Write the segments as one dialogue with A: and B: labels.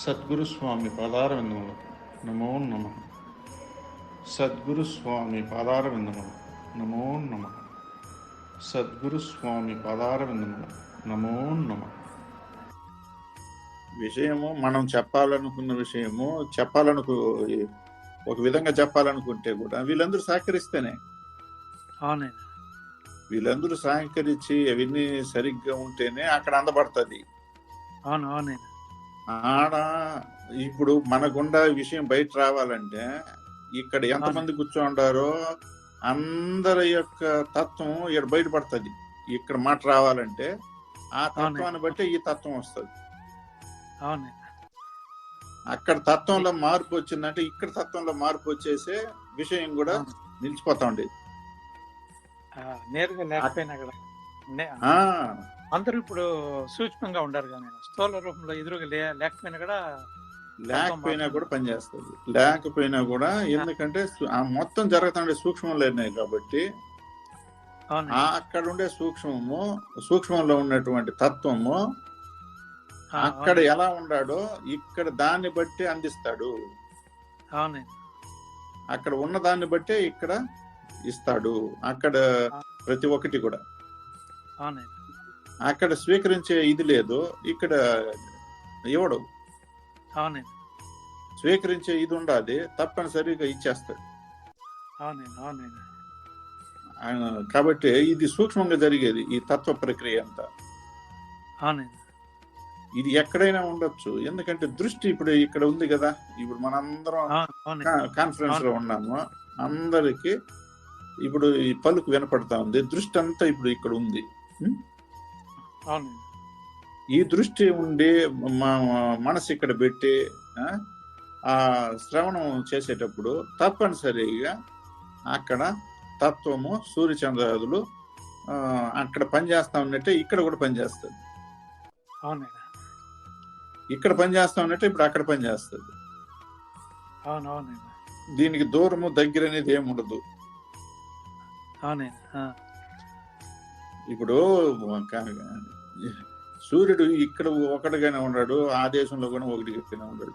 A: సద్గురు స్వామి పాదారవిందములు. నమో నమ. సద్గురు స్వామి పాదారవిందములు. నమో నమ. సద్గురు స్వామి పాదారవిందములు. నమో నమ. విషయము మనం చెప్పాలనుకున్న విషయము చెప్పాలనుకు ఒక విధంగా చెప్పాలనుకుంటే కూడా వీళ్ళందరూ సహకరిస్తేనే.
B: అవునండి.
A: వీళ్ళందరూ సహకరించి అవన్నీ సరిగ్గా ఉంటేనే అక్కడ అందబడుతుంది.
B: అవును అవునండి.
A: ఆడ ఇప్పుడు మనగుండా ఈ విషయం బయట రావాలంటే ఇక్కడ ఎంతమంది కూర్చోండారో అందరి యొక్క తత్వం ఇక్కడ బయటపడుతుంది ఇక్కడ మాట రావాలంటే ఆ తత్వాన్ని బట్టి ఈ తత్వం వస్తుంది. అక్కడ తత్వంలో మార్పు వచ్చిందంటే ఇక్కడ తత్వంలో మార్పు వచ్చేసే విషయం కూడా నిలిచిపోతా ఉండేది.
B: నేరుగా లేకపోయినా అందరూ ఇప్పుడు సూక్ష్మంగా ఉండారు కానీ స్థూల రూపంలో ఎదురుగా లే లేకపోయినా కూడా
A: లేకపోయినా కూడా పనిచేస్తుంది లేకపోయినా కూడా ఎందుకంటే మొత్తం జరుగుతుండే సూక్ష్మంలో ఉన్నాయి కాబట్టి అక్కడ ఉండే సూక్ష్మము సూక్ష్మంలో ఉన్నటువంటి తత్వము అక్కడ ఎలా ఉన్నాడో ఇక్కడ దాన్ని బట్టి అందిస్తాడు. అక్కడ ఉన్న దాన్ని బట్టే ఇక్కడ ఇస్తాడు. అక్కడ ప్రతి ఒక్కటి కూడా.
B: అవునండి.
A: అక్కడ స్వీకరించే ఇది లేదు. ఇక్కడ ఇవ్వడు
B: అవునండి
A: స్వీకరించే ఇది ఉండాలి తప్పనిసరిగా ఇచ్చేస్తాడు.
B: అవునండి అవునండి
A: ఆ, కాబట్టి ఇది సూక్ష్మంగా జరిగేది ఈ తత్వ ప్రక్రియ అంతా.
B: అవునండి
A: ఇది ఎక్కడైనా ఉండొచ్చు ఎందుకంటే దృష్టి ఇప్పుడు ఇక్కడ ఉంది కదా. ఇప్పుడు మనందరం కాన్ఫరెన్స్లో ఉన్నాము. అందరికి ఇప్పుడు ఈ పలుకు వినపడతా ఉంది దృష్టి అంతా ఇప్పుడు ఇక్కడ ఉంది. ఈ దృష్టి ఉండి మా మనసు ఇక్కడ పెట్టి ఆ, శ్రవణం చేసేటప్పుడు తప్పనిసరిగా అక్కడ తత్వము సూర్యచంద్రాదులు అక్కడ పనిచేస్తా ఉన్నట్టే ఇక్కడ కూడా పనిచేస్తుంది.
B: అవునండి.
A: ఇక్కడ పనిచేస్తా ఉన్నట్టే ఇప్పుడు అక్కడ పనిచేస్తుంది.
B: అవును అవునండి
A: దీనికి దూరము దగ్గర అనేది ఏమి ఉండదు
B: అవునండి
A: ఇప్పుడు సూర్యుడు ఇక్కడ ఒకటిగానే ఉన్నాడు ఆ దేశంలో కూడా ఒకటిగానే ఉన్నాడు.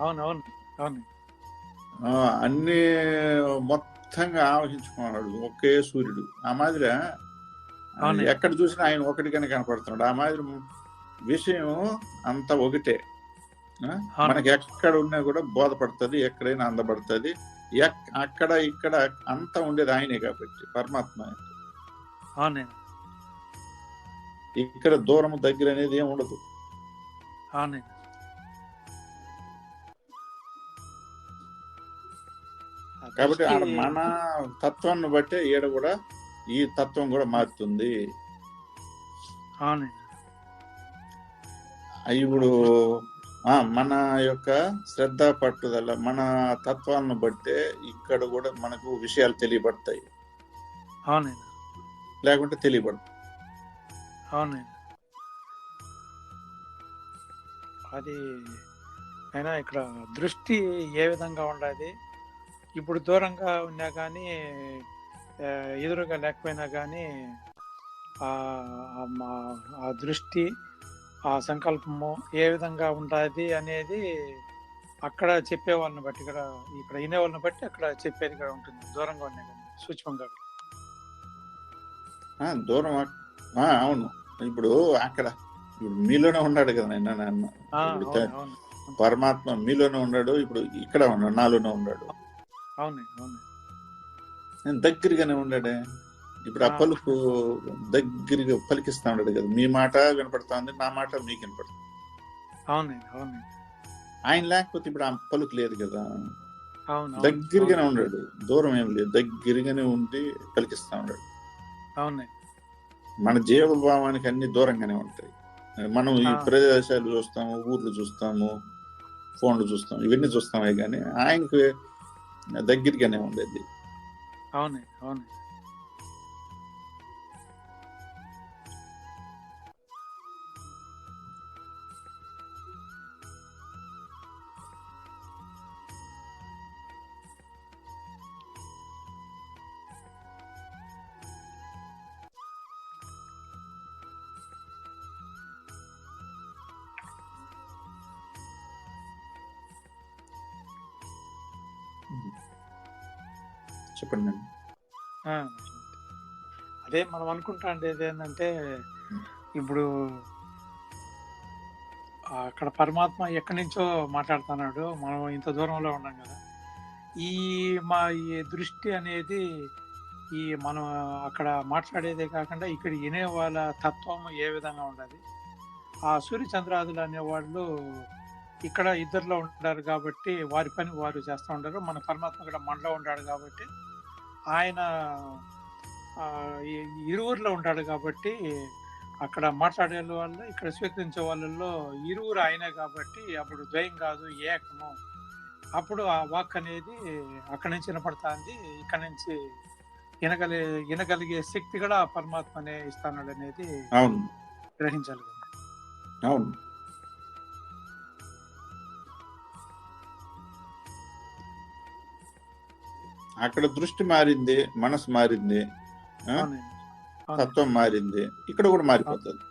B: అవును అవును
A: అన్ని మొత్తంగా ఆవహించుకున్నాడు ఒకే సూర్యుడు. ఆ మాదిరి. ఎక్కడ చూసినా ఆయన ఒకటిగానే కనపడుతున్నాడు. ఆ మాదిరి విషయం అంతా ఒకటే. మనకి ఎక్కడ ఉన్నా కూడా బోధపడుతుంది ఎక్కడైనా అందబడుతుంది. అక్కడ ఇక్కడ అంతా ఉండేది ఆయనే కాబట్టి పరమాత్మ ఇక్కడ దూరం దగ్గర అనేది ఏమి ఉండదు. కాబట్టి ఆడ మన తత్వాన్ని బట్టే ఈడ కూడా ఈ తత్వం కూడా మారుతుంది. ఇప్పుడు ఆ మన యొక్క శ్రద్ధ పట్టుదల మన తత్వాలను బట్టే ఇక్కడ కూడా మనకు విషయాలు తెలియబడతాయి. లేకుంటే తెలియబడతాయి
B: అవునండి. అది అయినా ఇక్కడ దృష్టి ఏ విధంగా ఉండాలి? ఇప్పుడు దూరంగా ఉన్నా కానీ ఎదురుగా లేకపోయినా కానీ ఆ దృష్టి ఆ సంకల్పము ఏ విధంగా ఉంటుంది అనేది అక్కడ చెప్పే వాళ్ళని బట్టి ఇక్కడ ఇక్కడ వినే వాళ్ళని బట్టి అక్కడ చెప్పేది కూడా ఉంటుంది. దూరంగా ఉన్నాయి కానీ సూక్ష్మంగా.
A: దూరం అవును. ఇప్పుడు అక్కడ ఇప్పుడు మీలోనే ఉన్నాడు కదా
B: అవును
A: పరమాత్మ మీలోనే ఉన్నాడు ఇప్పుడు ఇక్కడ ఉన్నాడు నాలోనే ఉన్నాడు. నేను దగ్గరగానే ఉన్నాడే. ఇప్పుడు ఆ. పలుకు దగ్గరగా పలికిస్తా ఉన్నాడు కదా. మీ మాట వినపడుతుంది నా మాట మీకు వినపడుతుంది. ఆయన లేకపోతే ఇప్పుడు ఆ పలుకు లేదు కదా. దగ్గరగానే. ఉన్నాడు. దూరం ఏం లేదు. దగ్గరగానే ఉండి పలికిస్తా ఉన్నాడు.
B: అవునండి
A: మన జీవభావానికి అన్ని దూరంగానే ఉంటాయి. మనం ఈ. ప్రదేశాలు చూస్తాము ఊర్లు చూస్తాము ఫోన్లు చూస్తాం ఇవన్నీ చూస్తామే కానీ ఆయనకి దగ్గరగానే ఉండేది.
B: అవును అవును.
A: చెప్పండి
B: అదే మనం అనుకుంటా ఉండేది ఏంటంటే ఇప్పుడు అక్కడ పరమాత్మ ఎక్కడి నుంచో మాట్లాడుతున్నాడు మనం ఇంత దూరంలో ఉన్నాం కదా. ఈ మా ఈ దృష్టి అనేది ఈ మనం అక్కడ మాట్లాడేదే కాకుండా ఇక్కడ వినే వాళ్ళ తత్వం ఏ విధంగా ఉండదు ఆ సూర్యచంద్రాదులు అనేవాళ్ళు ఇక్కడ ఇద్దరిలో ఉంటారు కాబట్టి వారి పని వారు చేస్తూ ఉంటారు. మన పరమాత్మ ఇక్కడ మనలో ఉంటాడు కాబట్టి ఆయన ఇరువురిలో ఉంటాడు కాబట్టి అక్కడ మాట్లాడే వాళ్ళు ఇక్కడ స్వీకరించే వాళ్ళల్లో ఇరువురు ఆయనే కాబట్టి అప్పుడు ద్వయం కాదు ఏకము. అప్పుడు ఆ వాక్ అనేది అక్కడి నుంచి వినపడుతుంది. ఇక్కడ నుంచి వినగలి వినగలిగే శక్తి కూడా పరమాత్మనే ఇస్తాడు అనేది గ్రహించాలి.
A: అవును. అక్కడ దృష్టి మారింది మనసు మారింది తత్వం మారింది ఇక్కడ కూడా మారిపోతుంది.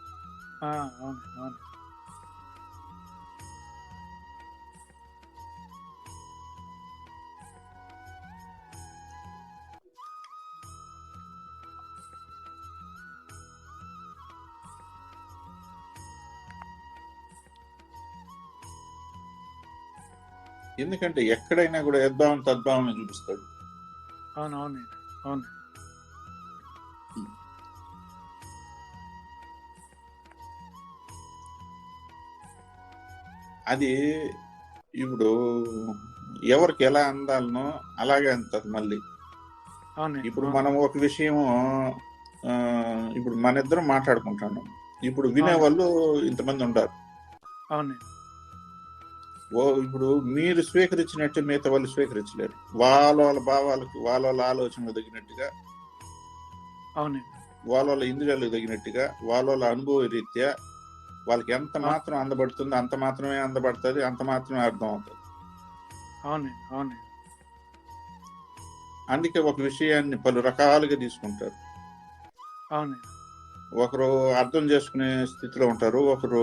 A: ఎందుకంటే ఎక్కడైనా కూడా యద్భావం తద్భావం చూపిస్తాడు.
B: అవును అవునండి అవును.
A: అది ఇప్పుడు ఎవరికి ఎలా అందాలనో అలాగే అంతది మళ్ళీ. ఇప్పుడు
B: అవును.
A: మనం ఒక విషయం ఇప్పుడు మన ఇద్దరం మాట్లాడుకుంటున్నాం. ఇప్పుడు వినేవాళ్ళు ఇంతమంది ఉంటారు
B: అవునండి
A: ఓ ఇప్పుడు మీరు స్వీకరించినట్టు మిగతా వాళ్ళు స్వీకరించలేరు. వాళ్ళ వాళ్ళ భావాలకు వాళ్ళ వాళ్ళ ఆలోచనలు తగినట్టుగా
B: అవునండి.
A: వాళ్ళ వాళ్ళ ఇంద్రియాలకు తగినట్టుగా వాళ్ళ వాళ్ళ అనుభవ రీత్యా వాళ్ళకి ఎంత మాత్రం అందబడుతుందో అంత మాత్రమే అందబడుతుంది అంత మాత్రమే అర్థం అవుతుంది
B: అవునండి అవునండి.
A: అందుకే ఒక విషయాన్ని పలు రకాలుగా తీసుకుంటారు.
B: అవునండి.
A: ఒకరు అర్థం చేసుకునే స్థితిలో ఉంటారు ఒకరు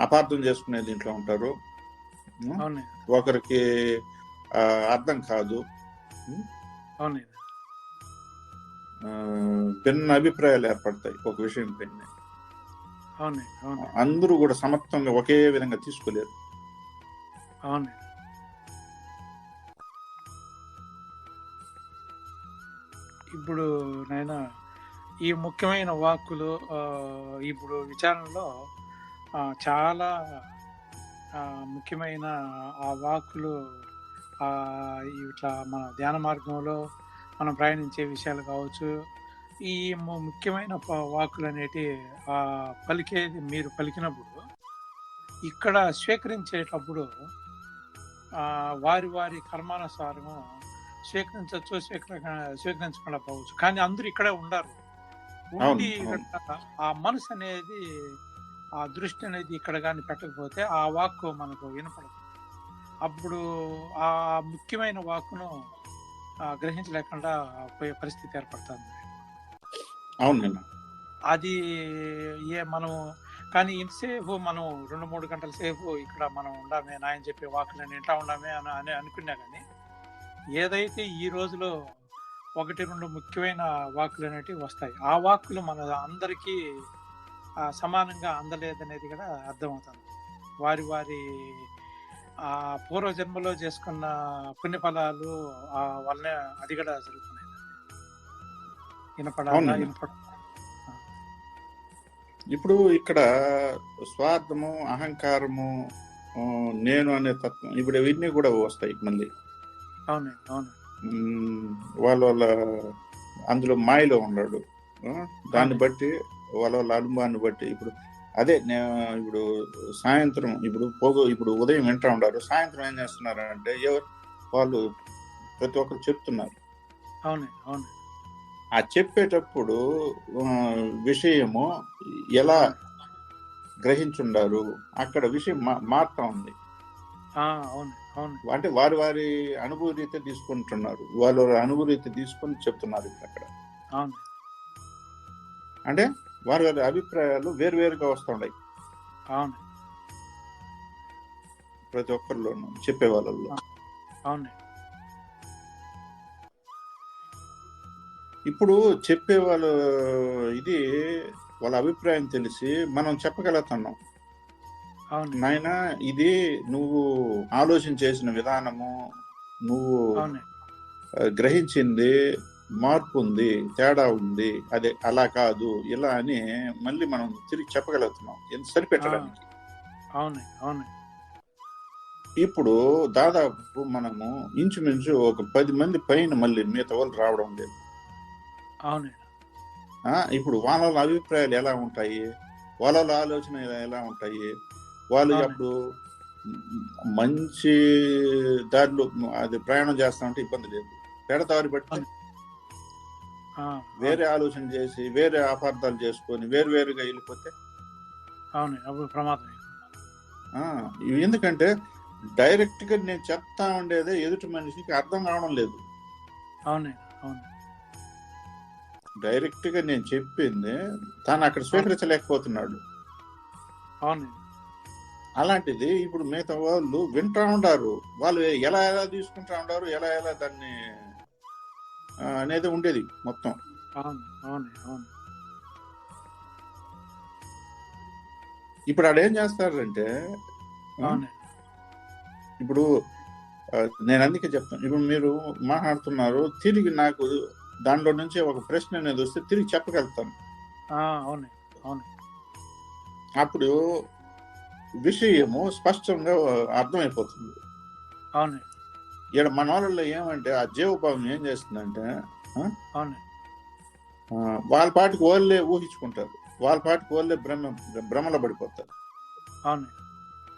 A: అపార్థం చేసుకునే దీంట్లో ఉంటారు. ఒకరికి అర్థం కాదు. భిన్న అభిప్రాయాలు ఏర్పడతాయి. ఒక విషయం పైన అందరూ కూడా సమత్వంగా ఒకే విధంగా తీసుకోలేరు.
B: ఇప్పుడు నాయన ఈ ముఖ్యమైన వాక్కులు ఇప్పుడు విచారణలో చాలా ముఖ్యమైన ఆ వాక్కులు ఆ, ఇట్లా మన ధ్యాన మార్గంలో మనం ప్రయాణించే విషయాలు కావచ్చు. ఈ ముఖ్యమైన వాక్కులు అనేటి ఆ, పలికేది మీరు పలికినప్పుడు ఇక్కడ స్వీకరించేటప్పుడు వారి వారి కర్మానుసారము స్వీకరించవచ్చు స్వీకర స్వీకరించకుండా పోవచ్చు. కానీ అందరూ ఇక్కడే ఉండరు. ఉండి ఆ మనసు అనేది ఆ దృష్టి అనేది ఇక్కడ కానీ పెట్టకపోతే ఆ వాక్కు మనకు వినపడదు. అప్పుడు ఆ ముఖ్యమైన వాక్కును గ్రహించలేకుండా పోయే పరిస్థితి ఏర్పడుతుంది.
A: అవును
B: అది ఏ మనం కానీ ఇంతసేపు మనం రెండు మూడు గంటల సేపు ఇక్కడ మనం ఉండామే నాయన చెప్పే వాకులని ఇంట్లో ఉండామే అని అని అనుకున్నా కానీ ఏదైతే ఈ రోజులో ఒకటి రెండు ముఖ్యమైన వాక్కులు అనేటివి వస్తాయి ఆ వాక్కులు మన అందరికీ సమానంగా అందలేదనేది కూడా అర్థమవుతుంది. వారి వారి ఆ పూర్వజన్మలో చేసుకున్న పుణ్యఫలాలు ఆ వల్లనే అది కూడా జరుగుతున్నాయి. వినపడాలా
A: ఇప్పుడు ఇక్కడ స్వార్థము అహంకారము నేను అనే తత్వం ఇప్పుడు ఇవన్నీ కూడా వస్తాయి మళ్ళీ.
B: అవును అవును
A: వాళ్ళ వాళ్ళ అందులో మాయలో ఉన్నాడు. దాన్ని. బట్టి వాళ్ళ వాళ్ళ అనుభవాన్ని బట్టి ఇప్పుడు అదే నేను ఇప్పుడు సాయంత్రం ఇప్పుడు పోగు ఇప్పుడు ఉదయం వింటా ఉండారు సాయంత్రం ఏం చేస్తున్నారు అంటే ఎవరు? వాళ్ళు ప్రతి ఒక్కరు చెప్తున్నారు.
B: అవును అవును
A: ఆ చెప్పేటప్పుడు విషయము ఎలా గ్రహించుండారు? అక్కడ విషయం మారుతా ఉంది.
B: ఆ, అవును అవును
A: అంటే వారి వారి అనుభూతి తీసుకుంటున్నారు. వాళ్ళ అనుభూతి తీసుకొని చెప్తున్నారు అక్కడ
B: అవును
A: అంటే వారి వారి అభిప్రాయాలు వేరువేరుగా వస్తున్నాయి
B: అవును.
A: ప్రతి ఒక్కరిలోనూ చెప్పే వాళ్ళలో
B: అవును.
A: ఇప్పుడు చెప్పే వాళ్ళ ఇది వాళ్ళ అభిప్రాయం తెలిసి మనం చెప్పగలుగుతున్నాం.
B: అవును.
A: నాయన ఇది నువ్వు ఆలోచన చేసిన విధానము నువ్వు గ్రహించింది మార్పు ఉంది తేడా ఉంది అదే అలా కాదు ఇలా అని మళ్ళీ మనం తిరిగి చెప్పగలుగుతున్నాం. ఎంత సరిపెట్టడానికి.
B: అవును అవును.
A: ఇప్పుడు దాదాపు మనము ఇంచుమించు ఒక పది మంది పైన మళ్ళీ మిగతా వాళ్ళు రావడం లేదు.
B: అవును.
A: ఇప్పుడు వాళ్ళ అభిప్రాయాలు ఎలా ఉంటాయి? వాళ్ళ ఆలోచన ఎలా- ఉంటాయి? వాళ్ళు. అప్పుడు మంచి దారిలో అది ప్రయాణం చేస్తా ఉంటే ఇబ్బంది లేదు. పెడతారు బట్టి వేరే ఆలోచన చేసి వేరే అపార్థాలు చేసుకొని వేరు వేరుగా వెళ్ళిపోతే?
B: అవును అప్పుడు ప్రమాదం
A: ఎందుకంటే డైరెక్ట్గా నేను చెప్తా ఉండేదే ఎదుటి మనిషికి అర్థం కావడం లేదు.
B: అవును అవును.
A: డైరెక్ట్గా నేను చెప్పింది తాను అక్కడ స్వీకరించలేకపోతున్నాడు.
B: అవును.
A: అలాంటిది ఇప్పుడు మిగతా వాళ్ళు వింటా ఉండారు. వాళ్ళు ఎలా ఎలా తీసుకుంటా ఉండారు ఎలా ఎలా దాన్ని అనేది ఉండేది మొత్తం. ఇప్పుడు ఆడ ఏం చేస్తారంటే ఇప్పుడు నేను అందుకే చెప్తాను. ఇప్పుడు మీరు మాట్లాడుతున్నారు తిరిగి నాకు దానిలో నుంచి ఒక ప్రశ్న అనేది వస్తే తిరిగి చెప్పగలుగుతాను.
B: ఆ, అవును అవును
A: అప్పుడు విషయము స్పష్టంగా అర్థమైపోతుంది.
B: అవును
A: ఇక్కడ మన వాళ్ళలో ఏమంటే ఆ జీవభావం ఏం చేస్తుందంటే వాళ్ళ పాటికి వాళ్ళే ఊహించుకుంటారు. వాళ్ళ పాటికి వాళ్ళే భ్రమ భ్రమలో పడిపోతారు.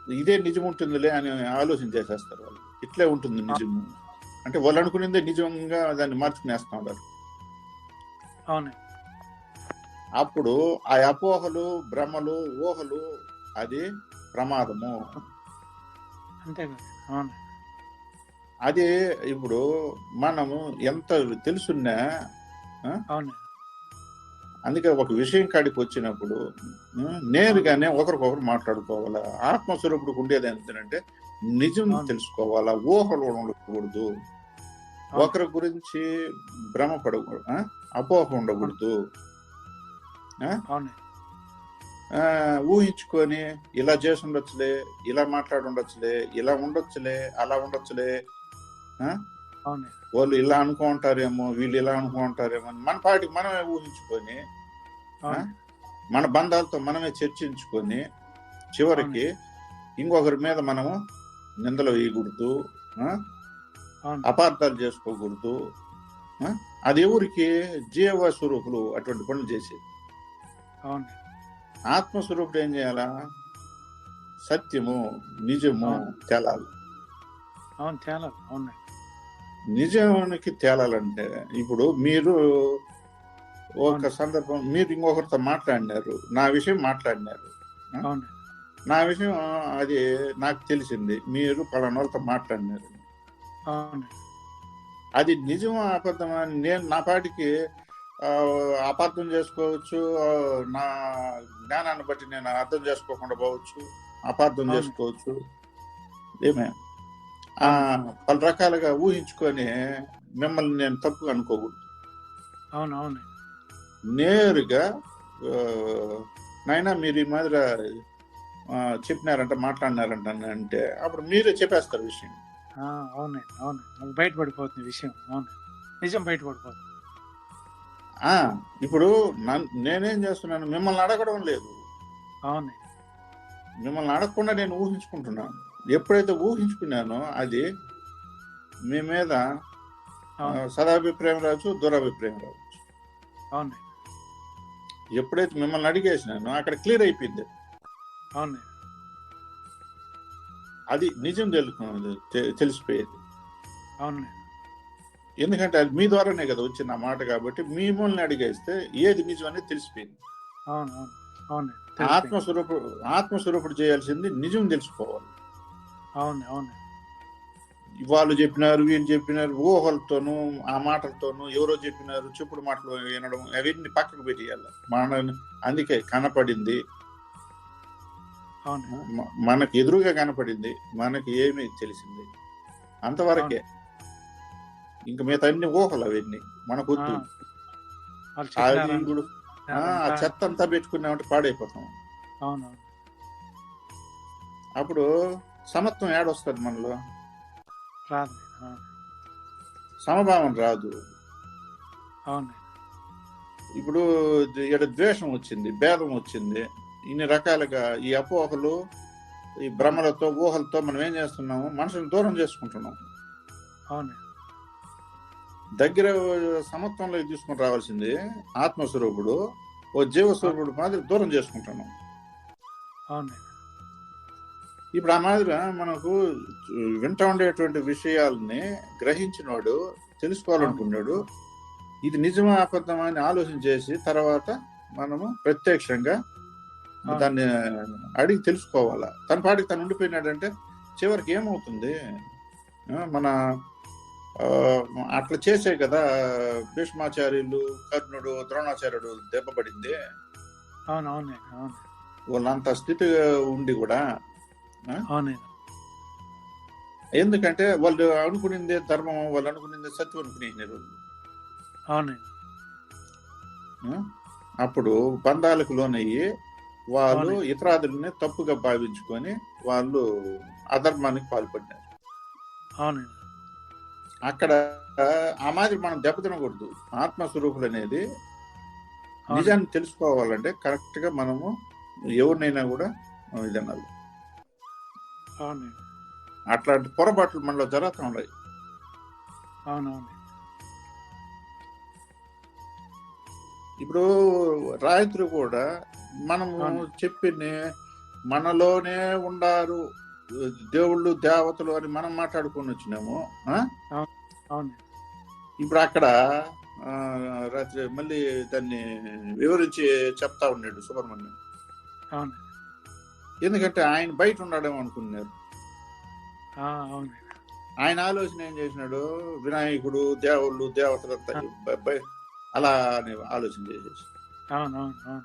A: ఇదే నిజం ఉంటుందిలే అని ఆలోచన చేసేస్తారు వాళ్ళు. ఇట్లే ఉంటుంది నిజము అంటే వాళ్ళు అనుకునేదే నిజంగా దాన్ని మార్చుకునేస్తా ఉంటారు. అప్పుడు ఆ అపోహలు భ్రమలు ఊహలు అది ప్రమాదము.
B: అంతే కదా.
A: అది ఇప్పుడు మనము ఎంత తెలుసున్నా
B: అవును.
A: అందుకే ఒక విషయం కాడికి వచ్చినప్పుడు నేరుగానే ఒకరికొకరు మాట్లాడుకోవాలా? ఆత్మస్వరూపుడికి ఉండేది ఏంటంటే నిజం. తెలుసుకోవాలా? ఊహలు ఉండకూడదు. ఒకరి గురించి భ్రమ పడకూడదు ఆ? అపోహ ఉండకూడదు. ఊహించుకొని ఇలా చేసి ఉండొచ్చులే ఇలా మాట్లాడి ఉండొచ్చులే ఇలా ఉండొచ్చులే అలా ఉండొచ్చులే వాళ్ళు ఇలా అనుకుంటారేమో వీళ్ళు ఇలా అనుకుంటారేమో అని మన పాటికి మనమే ఊహించుకొని మన బంధాలతో మనమే చర్చించుకొని చివరికి ఇంకొకరి మీద మనము నిందలు వేయకూడదు అపార్థాలు చేసుకోకూడదు? అది ఎవరికి? జీవ స్వరూపులు అటువంటి పనులు చేసేది. ఆత్మస్వరూపుడు ఏం చేయాలా? సత్యము నిజము. తేలాలి.
B: అవును చాలా అవును.
A: నిజానికి తేలాలంటే ఇప్పుడు మీరు ఒక. సందర్భం మీరు ఇంకొకరితో మాట్లాడినారు నా విషయం మాట్లాడినారు.
B: అవును.
A: నా విషయం అది నాకు తెలిసింది మీరు పలానా వాళ్ళతో మాట్లాడినారు.
B: అవును.
A: అది నిజమా అబద్ధమా అని నేను నా పాటికి అపార్థం చేసుకోవచ్చు నా జ్ఞానాన్ని బట్టి నేను అర్థం చేసుకోకుండా పోవచ్చు అపార్థం. చేసుకోవచ్చు. ఏమే? ఆ, పలు రకాలుగా ఊహించుకొని మిమ్మల్ని నేను తప్పుగా అనుకోకూడదు.
B: అవును అవును
A: నేరుగా నాయనా మీరు ఈ మాదిరి చెప్పినారంట మాట్లాడినారంట అంటే అప్పుడు మీరే చెప్పేస్తారు విషయం.
B: ఆ, అవును. బయటపడిపోతుంది విషయం అవును. నిజం బయటపడిపోతుంది.
A: ఇప్పుడు నన్- నేనేం చేస్తున్నాను మిమ్మల్ని అడగడం లేదు.
B: అవును
A: మిమ్మల్ని అడగకుండా నేను ఊహించుకుంటున్నాను. ఎప్పుడైతే ఊహించుకున్నానో అది మీ మీద సదాభిప్రాయం రావచ్చు దురభిప్రాయం రావచ్చు.
B: అవును.
A: ఎప్పుడైతే మిమ్మల్ని అడిగేసినానో అక్కడ క్లియర్ అయిపోయింది.
B: అవును.
A: అది నిజం తెలుసు తెలిసిపోయేది.
B: అవును.
A: ఎందుకంటే అది మీ ద్వారానే కదా వచ్చిన ఆ మాట కాబట్టి మీ మూలని అడిగేస్తే ఏది నిజం అనేది తెలిసిపోయింది.
B: అవును
A: ఆత్మస్వరూపుడు ఆత్మస్వరూపుడు చేయాల్సింది నిజం తెలుసుకోవాలి.
B: అవును అవును.
A: వాళ్ళు చెప్పినారు వీళ్ళు చెప్పినారు ఊహలతోనూ ఆ మాటలతోనూ ఎవరో చెప్పినారు చెప్పుడు మాటలు వినడం అవన్నీ పక్కకు పెట్టేయాలి. మన అందుకే కనపడింది. మనకు ఎదురుగా కనపడింది మనకి ఏమి తెలిసింది. అంతవరకే. ఇంక మిగతా అన్ని ఊహలు అవన్నీ మనకు వద్దు
B: ఆ,
A: అది చెత్త అంతా పెట్టుకున్నామంటే పాడైపోతాం. అప్పుడు సమత్వం ఏడొస్తుంది మనలో.
B: రాదు
A: సమభావం రాదు.
B: అవును.
A: ఇప్పుడు ఇక్కడ ద్వేషం వచ్చింది భేదం వచ్చింది. ఇన్ని రకాలుగా ఈ అపోహలు ఈ భ్రమలతో ఊహలతో మనం ఏం చేస్తున్నాము? మనుషులను దూరం చేసుకుంటున్నాం.
B: అవును.
A: దగ్గర సమత్వంలో తీసుకుని రావాల్సింది ఆత్మస్వరూపుడు ఓ జీవస్వరూపుడు మాదిరి దూరం చేసుకుంటున్నాం.
B: అవును.
A: ఇప్పుడు ఆ మాదిరి మనకు వింటా ఉండేటువంటి విషయాల్ని గ్రహించినవాడు తెలుసుకోవాలనుకున్నాడు ఇది నిజమా అబద్ధమా అని ఆలోచన చేసి తర్వాత మనము ప్రత్యక్షంగా. దాన్ని అడిగి తెలుసుకోవాలా. తన పాటికి తను ఉండిపోయినాడంటే చివరికి ఏమవుతుంది? మన అట్లా చేసే కదా భీష్మాచార్యులు కర్ణుడు ద్రోణాచార్యుడు దెబ్బపడింది.
B: అవును అవును అవును.
A: వాళ్ళంత స్థితి ఉండి కూడా ఎందుకంటే వాళ్ళు అనుకునిందే ధర్మం వాళ్ళు అనుకునిందే సత్యం అనుకునేసినారు? అప్పుడు బంధాలకు లోనయ్యి వాళ్ళు. ఇతరాదులని తప్పుగా భావించుకొని వాళ్ళు అధర్మానికి పాల్పడినారు
B: అవును
A: అక్కడ ఆ మాదిరి మనం దెబ్బతినకూడదు ఆత్మస్వరూపులు అనేది. నిజాన్ని తెలుసుకోవాలంటే కరెక్ట్గా మనము ఎవరినైనా కూడా
B: అవును
A: అట్లాంటి పొరపాట్లు మనలో జరుగుతూ ఉన్నాయి.
B: అవును అవును
A: ఇప్పుడు రాయితులు కూడా మనము. చెప్పిన మనలోనే ఉండారు దేవుళ్ళు దేవతలు అని మనం మాట్లాడుకొని వచ్చినాము ఇప్పుడు అక్కడ రాత్రి మళ్ళీ దాన్ని వివరించి చెప్తా ఉన్నాడు సుబ్రహ్మణ్యం.
B: అవును.
A: ఎందుకంటే ఆయన బయట ఉన్నాడేమో అనుకున్నారు ఆయన ఆలోచన ఏం చేసినాడు? వినాయకుడు దేవుళ్ళు బ- అలా ఆలోచన చేసేసి.
B: అవును అవును అవును.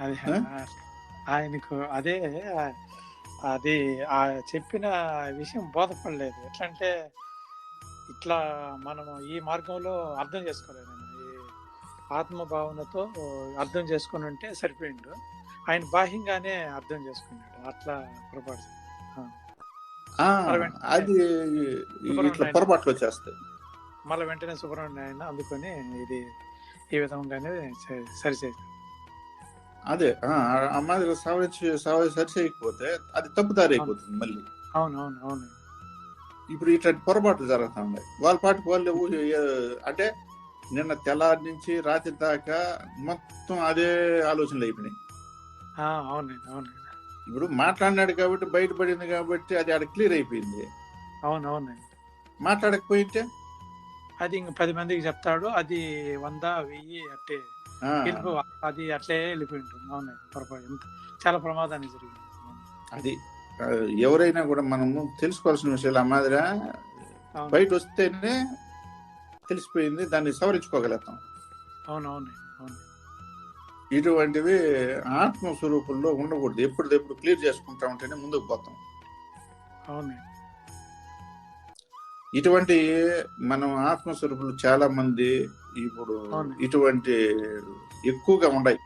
B: అది
A: ఆ?
B: ఆయనకు అదే అది ఆ చెప్పిన విషయం బోధపడలేదు. ఎట్లా అంటే ఇట్లా మనము ఈ మార్గంలో అర్థం చేసుకోలేదు. ఈ ఆత్మభావనతో అర్థం చేసుకుని ఉంటే సరిపోయిండు. ఆయన బాహ్యంగానే అర్థం చేసుకున్నాడు. అట్లా పొరపాటు
A: అది ఇట్లా పొరపాట్లు వచ్చేస్తాయి.
B: మళ్ళీ వెంటనే సుబ్రహ్మణ్య ఆయన అందుకొని ఇది ఈ విధంగానే సరిచేసి
A: అదే మాదిరి సవరించి సవ- సరి చేయకపోతే అది తప్పుదారి అయిపోతుంది మళ్ళీ.
B: అవును అవును అవును.
A: ఇప్పుడు ఇట్లాంటి పొరపాట్లు జరుగుతా ఉన్నాయి. వాళ్ళ పాటికి వాళ్ళు అంటే నిన్న తెల్లారి నుంచి రాత్రి దాకా మొత్తం అదే ఆలోచనలు అయిపోయినాయి.
B: ఆ, అవునండి అవునండి.
A: ఇప్పుడు మాట్లాడినాడు కాబట్టి బయటపడింది కాబట్టి అది ఆడ క్లియర్ అయిపోయింది.
B: అవును అవునండి.
A: మాట్లాడకపోయింటే?
B: అది ఇంక పది మందికి చెప్తాడు అది వంద వెయ్యి అట్టే.
A: ఆ,
B: వెళ్ళిపో అది అట్లే వెళ్ళిపోయి ఉంటుంది అవునండి పొరపాటు. ఎంత చాలా ప్రమాదాన్ని జరిగింది.
A: అది ఆ, ఎవరైనా కూడా మనము తెలుసుకోవాల్సిన విషయాలు ఆ మాదిరి
B: అవును.
A: బయట వస్తేనే తెలిసిపోయింది దాన్ని సవరించుకోగలుగుతాం.
B: అవును అవునండి అవును
A: ఇటువంటివి ఆత్మస్వరూపంలో ఉండకూడదు. ఎప్పటిదెప్పుడు క్లియర్ చేసుకుంటా ఉంటేనే ముందుకు పోతాం.
B: అవునండి
A: ఇటువంటి మనం ఆత్మస్వరూపులు చాలా మంది ఇప్పుడు
B: అవును.
A: ఇటువంటి ఎక్కువగా ఉన్నాయి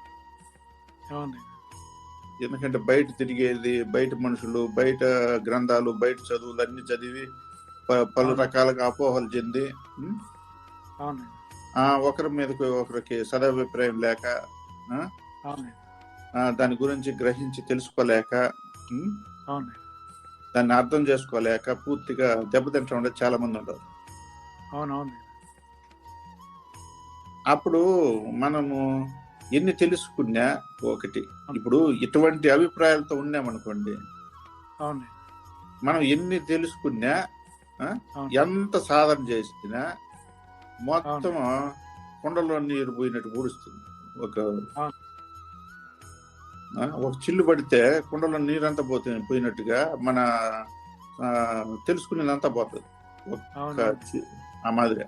A: ఎందుకంటే బయట తిరిగేది బయట మనుషులు బయట గ్రంథాలు బయట చదువులు అన్ని చదివి ప- పలు
B: అవును.
A: రకాలుగా అపోహలు చెంది ఒకరి మీదకి ఒకరికి సదాభిప్రాయం లేక దాని గురించి గ్రహించి తెలుసుకోలేక దాన్ని అర్థం చేసుకోలేక పూర్తిగా దెబ్బతింటా ఉండే చాలా మంది ఉంటారు.
B: అవును అవునండి
A: అప్పుడు మనము ఎన్ని తెలుసుకున్నా ఒకటి. ఇప్పుడు ఇటువంటి అభిప్రాయాలతో ఉన్నామనుకోండి.
B: అవును
A: మనం ఎన్ని తెలుసుకున్నా. ఎంత సాధన చేసినా మొత్తం కుండలో నీరు పోయినట్టు పూడుస్తుంది ఒక ఒక చిల్లు పడితే కుండలో నీరంతా పోతుంది పోయినట్టుగా మన ఆ, తెలుసుకునేదంతా పోతుంది. ఆ మాదిరి.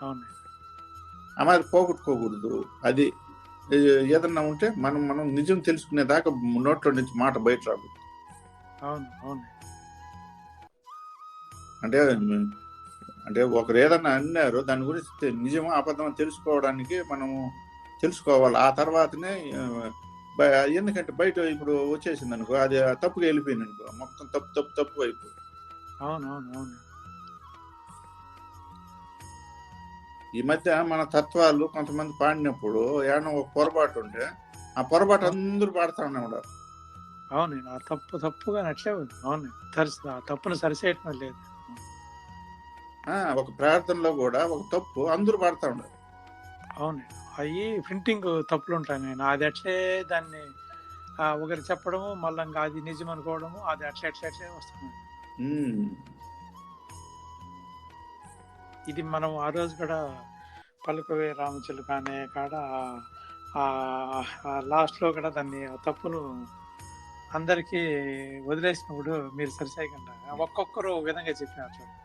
B: అవును.
A: ఆ మాదిరి పోగొట్టుకోకూడదు. అది ఏదన్నా ఉంటే మనం మనం నిజం తెలుసుకునేదాకా నోట్లో నుంచి మాట బయట
B: అవును.
A: అంటే అంటే ఒకరు ఏదన్నా అన్నారు దాని గురించి నిజమా అబద్ధమా తెలుసుకోవడానికి మనము తెలుసుకోవాలి. ఆ తర్వాతనే ఎందుకంటే బయట ఇప్పుడు వచ్చేసింది అనుకో అది తప్పుగా వెళ్ళిపోయింది అనుకో మొత్తం తప్పు తప్పు తప్పు అయిపోయింది.
B: అవును అవును అవును
A: ఈ మధ్య మన తత్వాలు కొంతమంది పాడినప్పుడు ఏమన్నా ఒక పొరపాటు ఉంటే ఆ పొరపాటు అందరూ పాడుతా ఉన్నారు
B: అవును ఆ తప్పు తప్పుగా నట్లే ఉంది. అవును సరి ఆ తప్పును సరిచేయటం లేదు.
A: ఒక ప్రార్థనలో కూడా ఒక తప్పు అందరూ పాడుతా ఉన్నారు.
B: అవును. అవి ప్రింటింగ్ తప్పులు ఉంటాయి నేను. అది అట్లే దాన్ని ఒకరు చెప్పడము మళ్ళీ ఇంకా అది నిజం అనుకోవడము అది అట్లే అట్లే అట్లే వస్తుంది. ఇది మనం ఆ రోజు కూడా పలుకవే రామచిలుక అనే కాడ లాస్ట్లో కూడా దాన్ని ఆ తప్పును అందరికీ వదిలేసినప్పుడు మీరు సరిసేయకుండా ఒక్కొక్కరు ఒక విధంగా చెప్పినారు. చూడండి.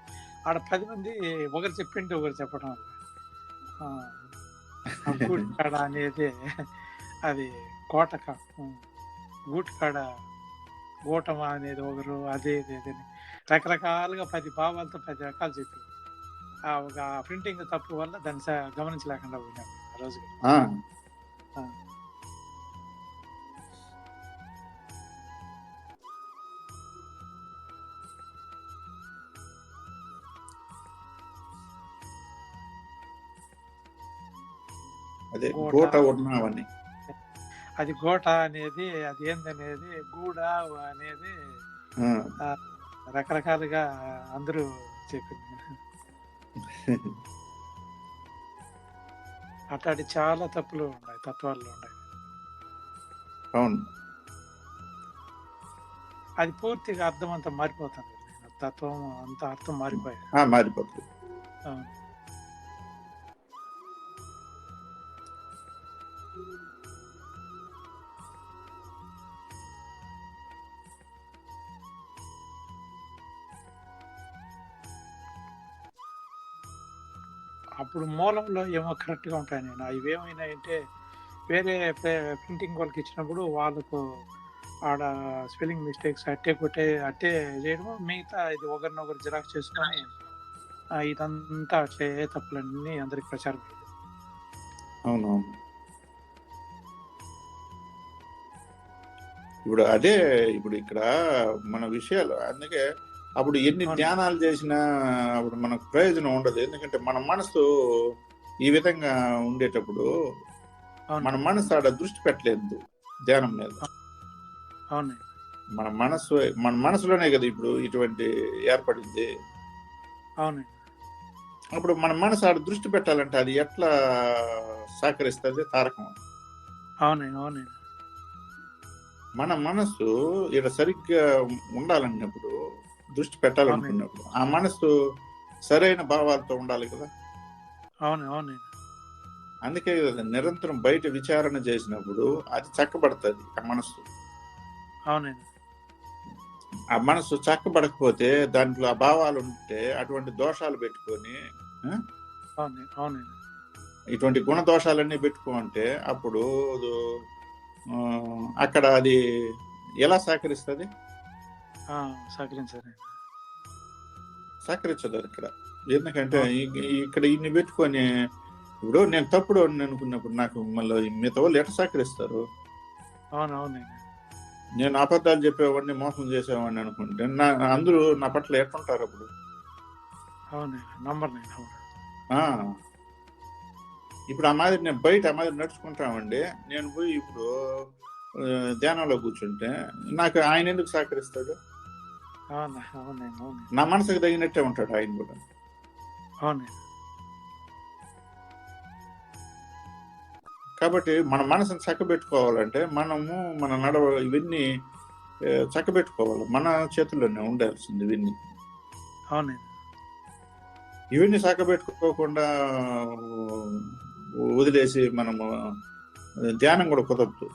B: ఆడ పది మంది ఒకరు చెప్పింటే ఒకరు చెప్పడం. ఆ, ఆ గూటి కాడ అనేది అది కోట కా- గూటి కాడ గూటమా అనేది ఒకరు అదే ఇది రకరకాలుగా పది భావాలతో పది రకాలు చెప్పారు. ఆ ఒక ప్రింటింగ్ తప్పు వల్ల దాన్ని గమనించలేకుండా పోయినాం ఆ రోజు.
A: అదే
B: గోట.
A: ఉన్నావని
B: అది గోట అనేది అది ఏందనేది గూడ అనేది. రకరకాలుగా అందరూ చెప్పింది అట్లాంటి చాలా తప్పులు ఉన్నాయి తత్వాల్లో ఉన్నాయి.
A: అవును.
B: అది పూర్తిగా అర్థం అంతా మారిపోతుంది. తత్వం అంతా అర్థం మారిపోయాయి.
A: మారిపోతుంది.
B: అప్పుడు మూలంలో ఏమో కరెక్ట్గా ఉంటాయి నేను. అవి ఏమైనాయంటే వేరే ప్రింటింగ్ వాళ్ళకి ఇచ్చినప్పుడు వాళ్ళకు ఆడ స్పెల్లింగ్ మిస్టేక్స్ అట్టే కొట్టే అట్టే చేయడము మిగతా ఇది ఒకరినొకరు జిరాక్స్ చేసుకొని ఇదంతా అట్లే తప్పులన్నీ అందరికి ప్రచారం.
A: అవునవును. ఇప్పుడు అదే ఇప్పుడు ఇక్కడ మన విషయాలు. అందుకే అప్పుడు ఎన్ని. ధ్యానాలు చేసినా అప్పుడు మనకు ప్రయోజనం ఉండదు. ఎందుకంటే మన మనసు ఈ విధంగా ఉండేటప్పుడు మన మనసు ఆడ దృష్టి పెట్టలేదు ధ్యానం మీద. మన మనసు మన మనసులోనే కదా ఇప్పుడు ఇటువంటి ఏర్పడింది.
B: అవును.
A: అప్పుడు మన మనసు ఆడ దృష్టి పెట్టాలంటే అది ఎట్లా సహకరిస్తుంది? తారకం.
B: అవును అవును.
A: మన మనసు ఇక్కడ సరిగ్గా ఉండాలన్నప్పుడు దృష్టి పెట్టాలనుకున్నప్పుడు ఆ మనసు సరైన భావాలతో ఉండాలి కదా?
B: అవును అవును
A: అందుకే కదా నిరంతరం బయట విచారణ చేసినప్పుడు అది చక్కబడుతుంది ఆ మనసు
B: అవును
A: ఆ మనసు చక్కబడకపోతే దాంట్లో ఆ భావాలు ఉంటే అటువంటి దోషాలు పెట్టుకొని
B: అవును అవును
A: ఇటువంటి గుణ దోషాలన్నీ పెట్టుకుంటే అప్పుడు అక్కడ అది ఎలా సహకరిస్తుంది?
B: సహకరించారు
A: సహకరించదు ఇక్కడ. ఎందుకంటే ఇక్కడ ఇన్ని పెట్టుకొని ఇప్పుడు నేను తప్పుడు అని అనుకున్నప్పుడు నాకు మళ్ళీ మిగతా వాళ్ళు ఎట్లా సహకరిస్తారు? నేను అబద్ధాలు చెప్పేవాడిని మోసం చేసేవాడిని అనుకుంటే నా అందరూ నా పట్ల ఎట్లుంటారు అప్పుడు?
B: అవును నంబర్ నేను.
A: ఇప్పుడు ఆ మాదిరి నేను బయట ఆ మాదిరి నడుచుకుంటామండి. నేను పోయి ఇప్పుడు ధ్యానంలో కూర్చుంటే నాకు ఆయన ఎందుకు సహకరిస్తాడు?
B: అవును? అవును అవును.
A: నా మనసుకు తగినట్టే ఉంటాడు ఆయన కూడా. కాబట్టి మన మనసుని చక్కబెట్టుకోవాలంటే మనము మన నడవ ఇవన్నీ చక్కబెట్టుకోవాలి. మన చేతుల్లోనే ఉండాల్సింది ఇవన్నీ. ఇవన్నీ చక్కబెట్టుకోకుండా వదిలేసి మనము ధ్యానం కూడా కుదరదు.